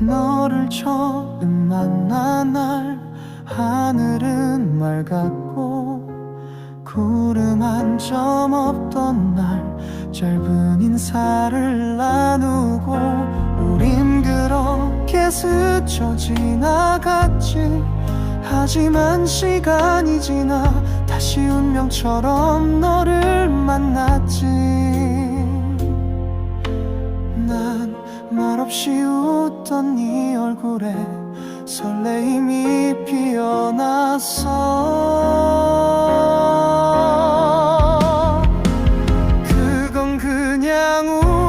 너를 처음 만난 날 하늘은 맑았고 구름 한 점 없던 날 짧은 인사를 나누고 우린 그렇게 스쳐 지나갔지. 하지만 시간이 지나 다시 운명처럼 너를 만났지 말없이 웃던 네 얼굴에 설레임이 피어나서 그건 그냥 우